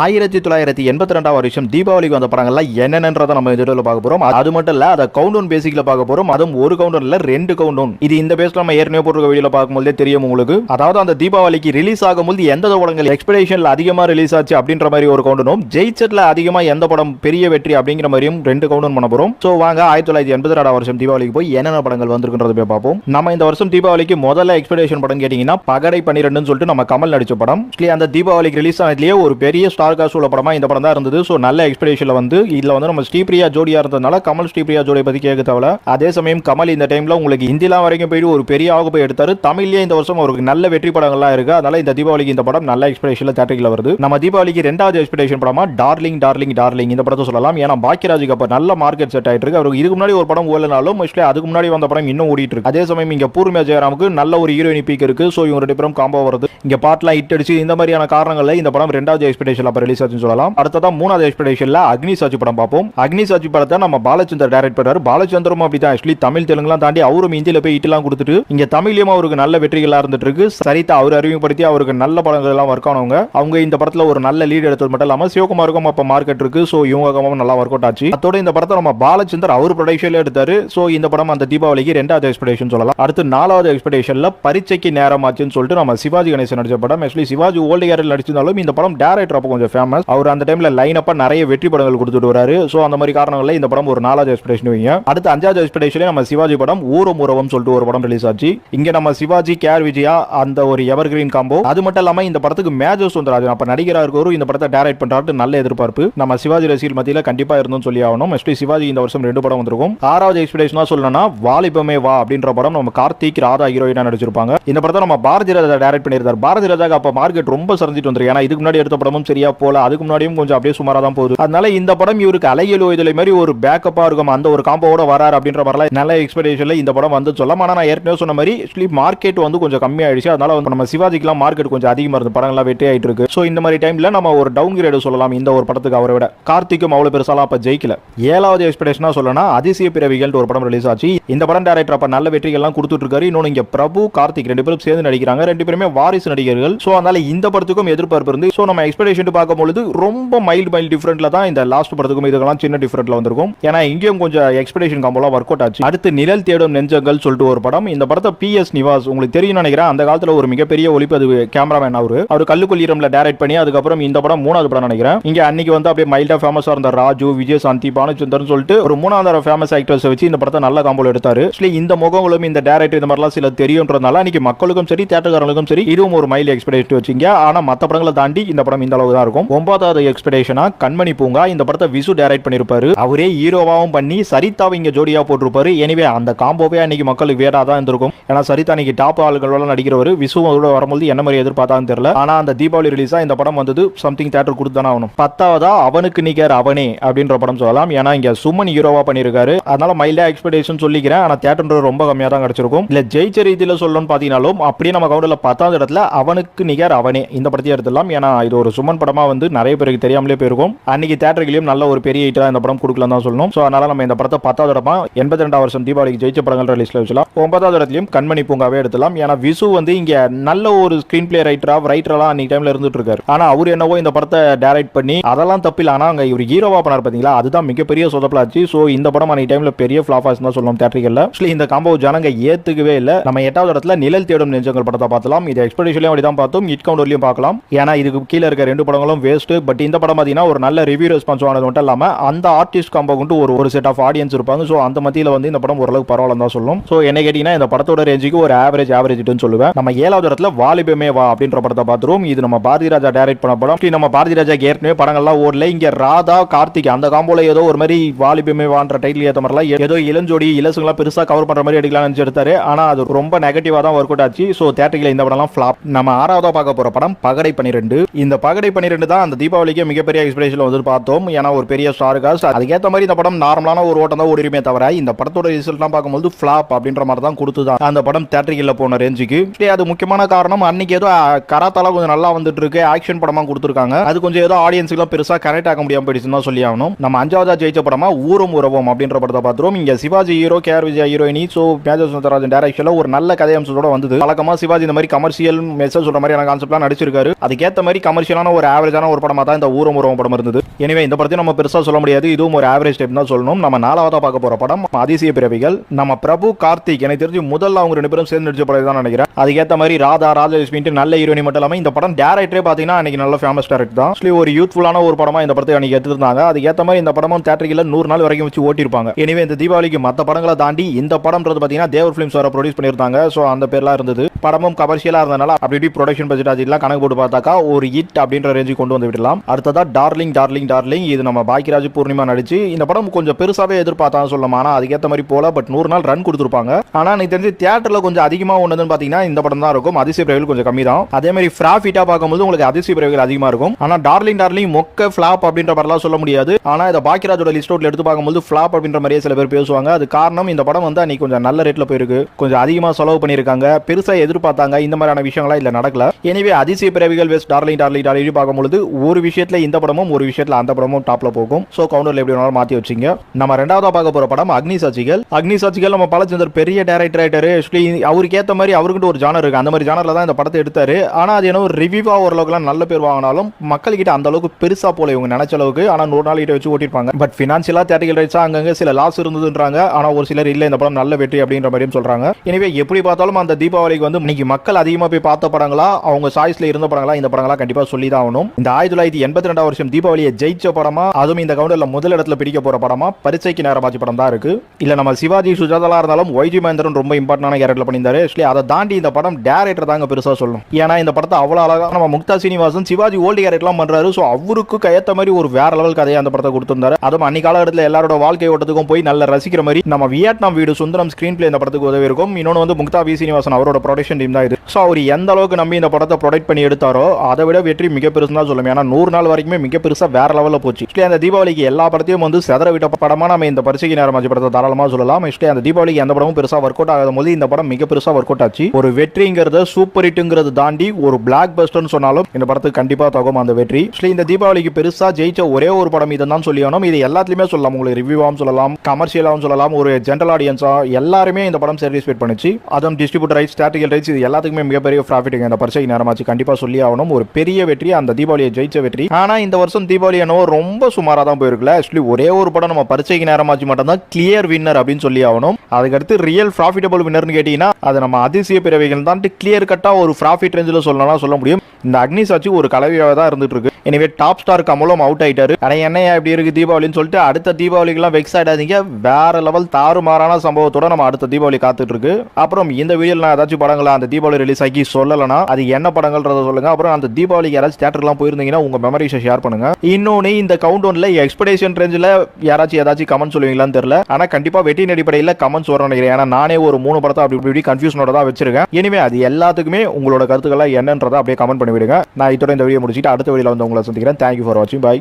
ஆயிரத்தி தொள்ளாயிரத்தி எண்பத்தி ரெண்டாம் வருஷம் தீபாவளிக்கு வந்த படங்கள்லாம் என்னென்னன்றதை நம்ம இந்த பார்க்க போகிறோம் அது மட்டும் இல்லை அதை கவுண்டவுன் பேசிக்கில் பார்க்க போகிறோம் அதுவும் ஒரு கவுண்டவுன் இல்ல ரெண்டு கவுண்டவுன் இது இந்த பேஸ்ல நம்ம ஏற்கனவே போட்டிருக்க வீடியோ பார்க்கும்போதே தெரியும் உங்களுக்கு. அதாவது அந்த தீபாவளிக்கு ரிலீஸ் ஆகும்போது எந்த படங்கள் எக்ஸ்பெக்டேஷனில் அதிகமாக ரிலீஸ் ஆச்சு அப்படின்ற மாதிரி ஒரு கவுண்டனும் ஜெயிச்சட்ல அதிகமாக எந்த படம் பெரிய வெற்றி அப்படிங்கிற மாதிரியும் ரெண்டு கவுண்டவுன் பண்ண போகிறோம் ஸோ வாங்க ஆயிரத்தி தொள்ளாயிரத்தி எண்பத்தி ரெண்டாம் வருஷம் தீபாவளிக்கு போய் என்னென்ன படங்கள் வந்திருக்குன்றத போய் பார்ப்போம். நம்ம இந்த வருஷம் தீபாவளிக்கு முதல்ல எக்ஸ்பெக்டேஷன் படம் கேட்டிங்கன்னா பகடை பன்னிரெண்டுன்னு சொல்லிட்டு நம்ம கமல் நடிச்ச படம். அந்த தீபாவளிக்கு ரிலீஸ் ஆனதுலேயே ஒரு பெரிய ஸ்டார் காஸ்ட் உள்ள படமா இந்த படம் தான் இருந்தது. ஸோ நல்ல எக்ஸ்பெக்டேஷனில் வந்து இதில் வந்து நம்ம ஸ்ரீபிரியா ஜோடியாக இருந்ததுனால கமல் ஸ்ரீபிரியா ஜோடியை பற்றி கேட்க தேவை அதே சமயம் கமல் இந்த டைம்ல உங்களுக்கு ஹிந்திலாம் வரைக்கும் போயிட்டு ஒரு பெரிய ஆக போய் எடுத்தார். தமிழ்லேயே இந்த வருஷம் அவருக்கு நல்ல வெற்றி படங்கள்லாம் இருக்குது அதனால் இந்த தீபாவளிக்கு இந்த படம் நல்ல எக்ஸ்பெக்டேஷனில் தேட்டரில் வருது. நம்ம தீபாவளிக்கு ரெண்டாவது எக்ஸ்பெக்டேஷன் படமா டார்லிங் டார்லிங் டார்லிங் இந்த படத்தை சொல்லலாம். ஏன்னா பாக்கியராஜுக்கு அப்போ நல்ல மார்க்கெட் செட் ஆகிட்டு இருக்கு. அவருக்கு இதுக்கு முன்னாடி ஒரு படம் ஓடலனாலும் மோஸ்ட்லி அதுக்கு முன்னாடி வந்த படம் இன்னும் ஓடிட்டு இருக்கு. அதே சமயம் இங்கே பூர்ணிமா ஜெயராமுக்கு நல்ல ஒரு ஹீரோயின் பீக் இருக்கு. ஸோ இவங்க ரெண்டு பேரும் காம்போ வருது இங்கே பாட்டெலாம் ஹிட் அடிச்சு இந்த மாதிரியான காரணங்களில் இந்த படம் ரெண்டாவது எக்ஸ்பெக்டேஷன் அப்ப ரிலீஸ் ஆச்சுன்னு சொல்லலாம். அடுத்ததான் மூணாவது எக்ஸ்பெக்டேஷன்ல அக்னி சாட்சி படம் பார்ப்போம். அக்னி சாட்சி படத்தை நம்ம பாலச்சந்தர் டைரக்ட் பண்றாரு. பாலச்சந்திரம் அப்படிதான் ஆக்சுவலி தமிழ் தெலுங்குலாம் தாண்டி அவரும் இந்தியில போய் ஹிட்லாம் கொடுத்துட்டு இங்க தமிழ்லயும் அவருக்கு நல்ல வெற்றிகளா இருந்துட்டு இருக்கு. சரிதா அவர் அறிமுகப்படுத்தி அவருக்கு நல்ல படங்கள் எல்லாம் ஒர்க் ஆனவங்க. அவங்க இந்த படத்துல ஒரு நல்ல லீட் எடுத்தது மட்டும் இல்லாம சிவகுமாருக்கும் அப்ப மார்க்கெட் இருக்கு. சோ இவங்க நல்லா ஒர்க் அவுட் ஆச்சு. அதோட இந்த படத்தை நம்ம பாலச்சந்தர் அவர் ப்ரொடக்ஷன்ல எடுத்தாரு. சோ இந்த படம் அந்த தீபாவளிக்கு ரெண்டாவது எக்ஸ்பெக்டேஷன் சொல்லலாம். அடுத்து நாலாவது எக்ஸ்பெக்டேஷன்ல பரீட்சைக்கு நேரம் ஆச்சுன்னு சொல்லிட்டு நம்ம சிவாஜி கணேசன் நடிச்ச படம். ஆக்சுவலி சிவாஜி ஓல்டு கேரில் நடிச்சிருந்தாலும் இந்த படம் டேரக்டர் அப்போ கொஞ்சம் ஃபேமஸ் அவர் அந்த டைம்ல லைன் அப்பா நிறைய வெற்றி படங்கள் கொடுத்துட்டு வராரு. சோ அந்த மாதிரி காரணங்கள்ல இந்த படம் ஒரு நாலாவது எக்ஸ்பெக்டேஷன் வைங்க. அடுத்து அஞ்சாவது எக்ஸ்பெக்டேஷன் நம்ம சிவாஜி படம் ஊரம் உறவம் சொல்லிட்டு ஒரு படம் ரிலீஸ் ஆச்சு. இங்க நம்ம சிவாஜி கேர் விஜயா அந்த ஒரு எவர் கிரீன் காம்போ அது மட்டும் இல்லாம இந்த படத்துக்கு மேஜர் சுந்தராஜன் அப்ப நடிகராக இருக்கவரும் இந்த படத்தை டைரக்ட் பண்றாரு நல்ல எதிர்பார்ப்பு. நம்ம சிவாஜி ரசிகர் மத்தியில கண்டிப்பா இருந்தோம் சொல்லி ஆகணும். எஸ்பி சிவாஜி இந்த வருஷம் ரெண்டு படம் வந்திருக்கும். ஆறாவது எக்ஸ்பெக்டேஷனா சொல்லணும்னா வாலிபமே வா அப்படின்ற படம் நம்ம கார்த்திக் ராதா ஹீரோயினா நடிச்சிருப்பாங்க. இந்த படத்தை நம்ம பாரதி ராஜா டைரக்ட் பண்ணியிருந்தார். பாரதி ராஜாக்கு அப்ப மார்க்கெட் ரொம்ப சரிஞ்சிட்டு வந்திருக்கு. ஏன்னா இதுக்கு முன்னாடி எடுத்த படமும் சரியா போல அதுக்கு முன்னாடியும் கொஞ்சம் அப்படியே சுமாரா தான் போகுது. அதனால இந்த படம் இவருக்கு அலையல் வயதுல மாதிரி ஒரு பேக்கப்பா இருக்கும். அந்த ஒரு காம்போட வராரு அப்படின்ற மாதிரிலாம் நல்ல எக்ஸ்பெக்டேஷன்ல இந்த படம் வந்து சொல்லலாம். ஆனா நான் ஏற்கனவே சொன்ன மாதிரி ஆக்சுவலி மார்க்கெட் வந்து கொஞ்சம் கம்மியாயிடுச்சு. அதனால வந்து நம்ம சிவாஜிக்குலாம் மார்க்கெட் கொஞ்சம் அதிகமா இருந்து படங்கள்லாம் வெற்றி ஆயிட்டு இருக்கு. ஸோ இந்த மாதிரி டைம்ல நம்ம ஒரு டவுன் கிரேடு சொல்லலாம் இந்த ஒரு படத்துக்கு அவரை விட. கார்த்திக்கும் அவ்வளவு பெருசாலாம் அப்ப ஜெயிக்கல. ஏழாவது எக்ஸ்பெக்டேஷனா சொல்லணும் அதிசய பிறவிகள் ஒரு படம் ரிலீஸ் ஆச்சு. இந்த படம் டேரக்டர் அப்ப நல்ல வெற்றிகள்லாம் கொடுத்துட்டு இருக்காரு இன்னொன்று இங்க பிரபு கார்த்திக் ரெண்டு பேரும் சேர்ந்து நடிக்கிறாங்க. ரெண்டு பேருமே வாரிசு நடிகர்கள். ஸோ அதனால இந்த படத்துக்கும் எதிர்பார்ப்பு இருந்து. ஸோ நம்ம எக்ஸ்பெக்டேஷன் பார்க்கும்பொழுது ரொம்ப மைல்டு மைல் டிஃப்ரெண்ட்ல தான் இந்த லாஸ்ட் படத்துக்கும் இதுக்கெல்லாம் சின்ன டிஃப்ரெண்ட்ல வந்திருக்கும். ஏன்னா இங்கேயும் கொஞ்சம் எக்ஸ்பெக்டேஷன் கம்பெல்லாம் ஒர்க் அவுட் ஆச்சு. அடுத்து நிழல் தேடும் நெஞ்சங்கள் சொல்லிட்டு ஒரு படம். இந்த படத்தை பி எஸ் நிவாஸ் உங்களுக்கு தெரியும் நினைக்கிறேன். அந்த காலத்துல ஒரு மிகப்பெரிய ஒளிப்பதிவு கேமராமேன் அவரு. அவர் கல்லுக்குள்ளீரம்ல டைரக்ட் பண்ணி அதுக்கப்புறம் இந்த படம் மூணாவது படம் நினைக்கிறேன். இங்க அன்னைக்கு வந்து அப்படியே மைல்டா ஃபேமஸா இருந்த ராஜு விஜய் சாந்தி பானுச்சந்தர்னு சொல்லிட்டு ஒரு மூணாவது ஃபேமஸ் ஆக்டர்ஸ் வச்சு இந்த படத்தை நல்ல காம்போல எடுத்தாரு. இந்த முகங்களும் இந்த டேரக்டர் இந்த மாதிரிலாம் சில தெரியும்ன்றதுனால அன்னைக்கு மக்களுக்கும் சரி தேட்டர்காரங்களுக்கும் சரி இதுவும் ஒரு மைல் எக்ஸ்பெக்டேஷன் வச்சுங்க ஆனா மற்ற படங்களை தாண்டி இந்த படம் இந்த அளவு தான் இருக்கும் ஒன்பதாவது எக்ஸ்பெக்டேஷனா கண்மணி பூங்கா இந்த படத்தை விசு டைரக்ட் பண்ணியிருப்பாரு அவரே ஹீரோவாவும் பண்ணி சரிதாவை இங்க ஜோடியா போட்டிருப்பாரு. எனவே அந்த காம்போவே அன்னைக்கு மக்களுக்கு வேறா தான் இருந்திருக்கும். ஏன்னா சரிதா அன்னைக்கு டாப் ஆளுகளோட நடிக்கிறவர். விசுவோட வரும்போது என்ன மாதிரி எதிர்பார்த்தான்னு தெரியல. ஆனா அந்த தீபாவளி ரிலீஸா இந்த படம் வந்தது சம்திங் தேட்டர் கொடுத்தானே ஆகணும். பத்தாவதா அவனுக்கு நிகர் அவனே அப்படின்ற படம் சொல்லலாம். ஏன்னா இங்க சுமன் ஹீரோவா பண்ணியிருக்காரு அதனால மைல்டா எக்ஸ்பெக்டேஷன் சொல்லிக்கிறேன். ஆனா தேட்டர் ரொம்ப கம்மியா தான் கிடைச்சிருக்கும். இல்ல ஜெயிச்ச ரீதியில சொல்லணும்னு பாத்தீங்கன்னாலும் அப்படியே நம்ம கவுண்டர்ல பத்தாவது இடத்துல அவனுக்கு நிகர் அவனே. இந்த படத்தையும் எடுத்துடலாம். ஏன்னா இது ஒரு சுமன் படம் வந்து நிறைய பேருக்கு தெரியாமலே போயிருக்கும். அன்னைக்கு தேட்டர்களையும் நல்ல ஒரு பெரிய ஹிட்டா இந்த படம் கொடுக்கலாம் தான் சொல்லணும். ஸோ அதனால நம்ம இந்த படத்தை பத்தாவது இடமா எண்பத்தி ரெண்டாம் வருஷம் தீபாவளிக்கு ஜெயிச்ச படங்கள் ரிலீஸ்ல வச்சலாம். ஒன்பதாவது இடத்துலயும் கண்மணி பூங்காவே எடுத்துலாம். ஏன்னா விசு வந்து இங்க நல்ல ஒரு ஸ்கிரீன் பிளே ரைட்டரா ரைட்டரெல்லாம் அன்னைக்கு டைம்ல இருந்துட்டு இருக்காரு ஆனா அவர் என்னவோ இந்த படத்தை டைரக்ட் பண்ணி அதெல்லாம் தப்பில்ல ஆனா அங்க இவர் ஹீரோவா பண்ணார் பாத்தீங்களா? அதுதான் மிகப்பெரிய சொதப்பலாச்சு. ஸோ இந்த படம் அன்னைக்கு டைம்ல பெரிய ஃபிளாப் ஆச்சு தான் சொல்லணும் தேட்டரிகள்ல ஆக்சுவலி இந்த காம்போ ஜனங்க ஏத்துக்கவே இல்ல. நம்ம எட்டாவது இடத்துல நிழல் தேடும் நெஞ்சங்கள் படத்தை பார்த்தலாம். இது எக்ஸ்பெடிஷன்லயும் அப்படி தான் பார்த்தோம். இட் கவுண்டர்லயும் பார்க்கலாம். ஏன்னா இதுக்கு கீழே இருக்க ரெண்டு படம் படங்களும் வேஸ்ட் பட் இந்த படம் பார்த்தீங்கன்னா ஒரு நல்ல ரிவ்யூ ரெஸ்பான்ஸ் ஆனது மட்டும் இல்லாமல் அந்த ஆர்டிஸ்ட் காம்போ கொண்டு ஒரு ஒரு செட் ஆஃப் ஆடியன்ஸ் இருப்பாங்க. ஸோ அந்த மத்தியில் வந்து இந்த படம் ஓரளவுக்கு பரவாயில்ல தான் சொல்லும். ஸோ என்ன கேட்டிங்கன்னா இந்த படத்தோட ரேஞ்சுக்கு ஒரு ஆவரேஜ் ஆவரேஜ் சொல்லுவேன். நம்ம ஏழாவது இடத்துல வாலிபமே வா அப்படின்ற படத்தை பார்த்துருவோம். இது நம்ம பாரதி ராஜா டைரக்ட் பண்ண படம். இப்படி நம்ம பாரதி ராஜா ஏற்கனவே படங்கள்லாம் ஓடல. இங்க ராதா கார்த்திக் அந்த காம்போல ஏதோ ஒரு மாதிரி வாலிபமே வான்ற டைட்டில் ஏற்ற மாதிரிலாம் ஏதோ இளஞ்சோடி இலசுங்களாம் பெருசா கவர் பண்ற மாதிரி எடுக்கலாம்னு எடுத்தாரு. ஆனா அது ரொம்ப நெகட்டிவாக தான் ஒர்க் அவுட் ஆச்சு ஸோ தேட்டரில் இந்த படம்லாம் ஃபிளாப் நம்ம ஆறாவதா பார்க்க போற படம் பகடை பன்னிரெண்டு இந்த பகடை பன்னிரெண்டு தான் அந்த தீபாவளிக்கு மிகப்பெரிய எக்ஸ்பிரேஷன் வந்து பார்த்தோம். ஏன்னா ஒரு பெரிய ஸ்டார் காஸ்ட் அதுக்கேற்ற மாதிரி இந்த படம் நார்மலான ஒரு ஓட்டம் தான் ஓடிருமே தவிர இந்த படத்தோட ரிசல்ட்லாம் பார்க்கும்போது ஃபிளாப் அப்படின்ற மாதிரி தான் கொடுத்துதான். அந்த படம் தேட்டரிக்கில் போன ரேஞ்சுக்கு அது முக்கியமான காரணம் அன்னைக்கு ஏதோ கராத்தால கொஞ்சம் நல்லா வந்துட்டு இருக்கு ஆக்ஷன் படமா கொடுத்துருக்காங்க. அது கொஞ்சம் ஏதோ ஆடியன்ஸுக்குலாம் பெருசா கனெக்ட் ஆக முடியாம போயிடுச்சுன்னு தான் சொல்லி ஆகணும். நம்ம அஞ்சாவதா ஜெயிச்ச படமா ஊரும் உறவும் அப்படின்ற படத்தை பார்த்துருவோம். இங்க சிவாஜி ஹீரோ கேஆர் விஜய் ஹீரோயினி ஸோ மேஜர் சுந்தரராஜன் டேரக்ஷன்ல ஒரு நல்ல கதை அம்சத்தோட வந்தது. வழக்கமா சிவாஜி இந்த மாதிரி கமர்ஷியல் மெசேஜ் சொல்ற மாதிரியான கான்செப்ட்லாம் நடிச்சிருக்காரு. அதுக்கேற்ற மாதிரி கமர்ஷியலான ஒரு ஆவரேஜான ஒரு படமா தான் இந்த ஊரம் உருவம் படம் இருந்தது. எனவே இந்த படத்தையும் நம்ம பெருசா சொல்ல முடியாது. இதுவும் ஒரு ஆவரேஜ் டைப் தான் சொல்லணும். நம்ம நாலாவதாக பார்க்க போகிற படம் அதிசய பிறவிகள். நம்ம பிரபு கார்த்திக் எனக்கு தெரிஞ்சு முதல்ல அவங்க ரெண்டு பேரும் சேர்ந்து நடிச்ச படம் தான் நினைக்கிறேன். அதுக்கேற்ற மாதிரி ராதா ராஜலட்சுமிட்டு நல்ல ஹீரோனி மட்டும் இல்லாமல் இந்த படம் டேரக்டரே பார்த்தீங்கன்னா அன்னைக்கு நல்ல ஃபேமஸ் டேரக்ட் தான். ஒரு யூத்ஃபுல்லான ஒரு படமா இந்த படத்தை அன்னைக்கு எடுத்துருந்தாங்க. அதுக்கேற்ற மாதிரி இந்த படமும் தேட்டரில் நூறு நாள் வரைக்கும் வச்சு ஓட்டிருப்பாங்க எனவே இந்த தீபாவளிக்கு மற்ற படங்களை தாண்டி இந்த படம்ன்றது பாத்தீங்கன்னா தேவர் ஃபிலிம்ஸ் வர ப்ரொடியூஸ் பண்ணியிருந்தாங்க. ஸோ அந்த பேர்லாம் இருந்தது. படமும் கமர்ஷியலாக இருந்தனால அப்படி இப்படி ப்ரொடக்ஷன் பட்ஜெட் அதெல்லாம் கணக்கு போட்டு பார்த்தாக்கா ஒரு ஹிட் அப்படின்ற ரேஞ்சு கொண்டு வந்து விடலாம். அடுத்ததா டார்லிங் டார்லிங் டார்லிங் இது நம்ம பாக்கியராஜ் பூர்ணிமா நடிச்சு இந்த படம் கொஞ்சம் பெருசாவே எதிர்பார்த்தா சொல்லலாம் ஆனா அதுக்கேற்ற மாதிரி போல பட் நூறு நாள் ரன் கொடுத்துருப்பாங்க. ஆனா எனக்கு தெரிஞ்சு தியேட்டர்ல கொஞ்சம் அதிகமா ஒண்ணுதுன்னு பாத்தீங்கன்னா இந்த படம் தான் இருக்கும். அதிசய பிறவிகள் கொஞ்சம் கம்மி தான். அதே மாதிரி ப்ராஃபிட்டா பார்க்கும்போது உங்களுக்கு அதிசய பிறவிகள் அதிகமா இருக்கும். ஆனா டார்லிங் டார்லிங் மொக்க ஃபிளாப் அப்படின்ற மாதிரிலாம் சொல்ல முடியாது. ஆனா இதை பாக்கியராஜோட லிஸ்ட் அவுட்ல எடுத்து பார்க்கும்போது ஃபிளாப் அப்படின்ற மாதிரியே சில பேர் பேசுவாங்க. அது காரணம் இந்த படம் வந்து அன்னைக்கு கொஞ்சம் நல்ல ரேட்ல போயிருக்கு. கொஞ்சம் அதிகமா செலவு பண்ணியிருக்காங்க. பெருசா எதிர்பார்த்தாங்க. இந்த மாதிரியான விஷயங்கள்லாம் இல்ல நடக்கல. எனவே அதிசய பிறவிகள் வெஸ்ட் டார்லிங் டார்லிங் டார்லிங் பொழுது ஒரு விஷயத்துல இந்த படமும் ஒரு விஷயத்துல அந்த படமும் டாப்ல போகும். சோ கவுண்டர்ல எப்படி வேணாலும் மாத்தி வச்சிங்க. நம்ம ரெண்டாவதா பார்க்க போற படம் அக்னி சாட்சிகள் அக்னி சாட்சிகள் நம்ம பலச்சந்தர் பெரிய டேரக்டர் ஆயிட்டாரு ஆக்சுவலி அவருக்கு ஏத்த மாதிரி அவருக்கிட்ட ஒரு ஜானர் இருக்கு. அந்த மாதிரி ஜானர்ல தான் இந்த படத்தை எடுத்தாரு. ஆனா அது என்ன ஒரு ரிவ்யூவா ஓரளவுக்குலாம் நல்ல பேர் வாங்கினாலும் மக்கள் கிட்ட அந்த அளவுக்கு பெருசா போல இவங்க நினைச்ச அளவுக்கு. ஆனா நூறு நாள் கிட்ட வச்சு ஓட்டிருப்பாங்க பட் பினான்சியலா தேட்டிகள் ரைட்ஸா அங்கங்க சில லாஸ் இருந்ததுன்றாங்க. ஆனா ஒரு சிலர் இல்ல இந்த படம் நல்ல வெற்றி அப்படின்ற மாதிரியும் சொல்றாங்க. எனவே எப்படி பார்த்தாலும் அந்த தீபாவளிக்கு வந்து இன்னைக்கு மக்கள் அதிகமா போய் பார்த்த படங்களா அவங்க சாய்ஸ்ல இருந்த படங்களா இந்த படங்களா கண்டிப்பா சொல்லி தான் ஆகணும். இந்த ஆயிரத்தி தொள்ளாயிரத்தி எண்பத்தி ரெண்டாம் வருஷம் தீபாவளியை ஜெயிச்ச படமா அதுவும் இந்த கவுண்டர்ல முதல் இடத்துல பிடிக்க போற படமா பரிச்சைக்கு நேரமாச்சு படம் தான் இருக்கு. இல்ல நம்ம சிவாஜி சுஜாதலா இருந்தாலும் ஒய்ஜி மகேந்திரன் ரொம்ப இம்பார்ட்டன்டான கேரக்டர் பண்ணியிருந்தாரு. ஆக்சுவலி அதை தாண்டி இந்த படம் டேரக்டர் தாங்க பெருசா சொல்லணும். ஏன்னா இந்த படத்தை அவ்வளவு அழகா நம்ம முக்தா சீனிவாசன் சிவாஜி ஓல்டு கேரக்டர்லாம் பண்றாரு. ஸோ அவருக்கு கையத்த மாதிரி ஒரு வேற லெவல் கதையை அந்த படத்தை கொடுத்திருந்தாரு. அதுவும் அன்னைக்கு காலகட்டத்தில் எல்லாரோட வாழ்க்கை ஓட்டத்துக்கும் போய் நல்ல ரசிக்கிற மாதிரி நம்ம வியட்நாம் வீடு சுந்தரம் ஸ்கிரீன் பிளே இந்த படத்துக்கு உதவி இருக்கும் இன்னொன்று வந்து முக்தா வி சீனிவாசன் அவரோட ப்ரொடக்ஷன் டீம் தான் இது. ஸோ அவர் எந்த அளவுக்கு நம்பி இந்த படத்தை ப்ரொடக்ட் பண்ணி எடுத்தாரோ அதை விட வெற்றி மிக பெருசு தான் சொல்லுவேன் ஏன்னா நூறு நாள் வரைக்குமே மிக பெருசா வேற லெவலில் போச்சு. Actually, அந்த தீபாவளிக்கு எல்லா படத்தையும் வந்து செதற விட்ட படமா நம்ம இந்த பரிசைக்கு நேரம் படத்தை தாராளமாக சொல்லலாம். Actually, அந்த தீபாவளிக்கு எந்த படமும் பெருசா ஒர்க் அவுட் ஆகாத போது இந்த படம் மிக பெருசா ஒர்க் அவுட் ஆச்சு. ஒரு வெற்றிங்கிறத சூப்பர் ஹிட்டுங்கிறது தாண்டி ஒரு பிளாக் பஸ்டர்னு சொன்னாலும் இந்த படத்துக்கு கண்டிப்பா தகும் அந்த வெற்றி. Actually, இந்த தீபாவளிக்கு பெருசா ஜெயிச்ச ஒரே ஒரு படம் இதை தான் சொல்லி ஆகணும் இது எல்லாத்துலயுமே சொல்லலாம். உங்களுக்கு ரிவ்யூவாகவும் சொல்லலாம் கமர்ஷியலாகவும் சொல்லலாம் ஒரு ஜென்ரல் ஆடியன்ஸா எல்லாருமே இந்த படம் சாட்டிஸ்ஃபைட் பண்ணிச்சு. அதுவும் டிஸ்ட்ரிபியூட்டர் ரைட்ஸ் ஸ்டாட்டிக்கல் ரைட்ஸ் இது எல்லாத்துக்குமே மிகப்பெரிய ப்ராஃபிட் இந்த பரிசை நேரமாச்சு கண்டிப்பா சொல்லி ஆகணும் ஒரு பெரிய வெற்றி அந்த தீபாவளியை ஜெயிச்ச வெற்றி. ஆனா இந்த வருஷம் தீபாவளி என்னவோ ரொம்ப சுமாரா தான் போயிருக்குல்ல. ஆக்சுவலி ஒரே ஒரு படம் நம்ம பரிசைக்கு நேரமாச்சு மட்டும் தான் கிளியர் வின்னர் அப்படின்னு சொல்லி ஆகணும். அதுக்கடுத்து ரியல் ப்ராஃபிட்டபிள் வின்னர்னு கேட்டீங்கன்னா அது நம்ம அதிசய பிறவைகள் தான் கிளியர் கட்டா ஒரு ப்ராஃபிட் ரேஞ்சில் சொல்லலாம் சொல்ல முடியும். இந்த அக்னி சாட்சி ஒரு கலவையாக தான் இருந்துட்டு இருக்கு. எனவே டாப் ஸ்டார் கமலும் அவுட் ஆயிட்டாரு. ஆனா என்னையா இப்படி இருக்கு தீபாவளின்னு சொல்லிட்டு அடுத்த தீபாவளிக்கெல்லாம் வெக்ஸ் ஆயிடாதீங்க. வேற லெவல் தாறுமாறான சம்பவத்தோட நம்ம அடுத்த தீபாவளி காத்துட்டு இருக்கு. அப்புறம் இந்த வீடியோல நான் ஏதாச்சும் படங்களை அந்த தீபாவளி ரிலீஸ் ஆகி சொல்லலைன்னா அது என்ன படங்கள்ன்றத சொல்லுங்க. அப்புறம் அந்த தீபாவளிக்கு யாராச்சும் தேட்டர்லாம் போயிருந்தீங்கன்னா உங்க மெமரிஸை ஷேர் பண்ணுங்க. இன்னொன்னு இந்த கவுண்ட் ஒன்ல எக்ஸ்பெக்டேஷன் ரேஞ்சில் யாராச்சும் ஏதாச்சும் கமெண்ட் சொல்லுவீங்களான்னு தெரியல. ஆனா கண்டிப்பா வெட்டியின் அடிப்படையில் கமெண்ட்ஸ் வரும் நினைக்கிறேன். ஏன்னா நானே ஒரு மூணு படத்தை அப்படி இப்படி கன்ஃபியூஷனோட தான் வச்சிருக்கேன். இனிமே அது எல்லாத்துக்குமே உங்களோட கருத்துக்களை என்னன்றதை அப்படியே கமெண்ட் பண்ணிவிடுங்க. நான் இதோட இந்த வீடியோ முடிச்சுட்டு அடுத்த வீடியோல வந்து உங்களை சந்திக்கிறேன். தேங்க்யூ ஃபார் வாட்சிங் பை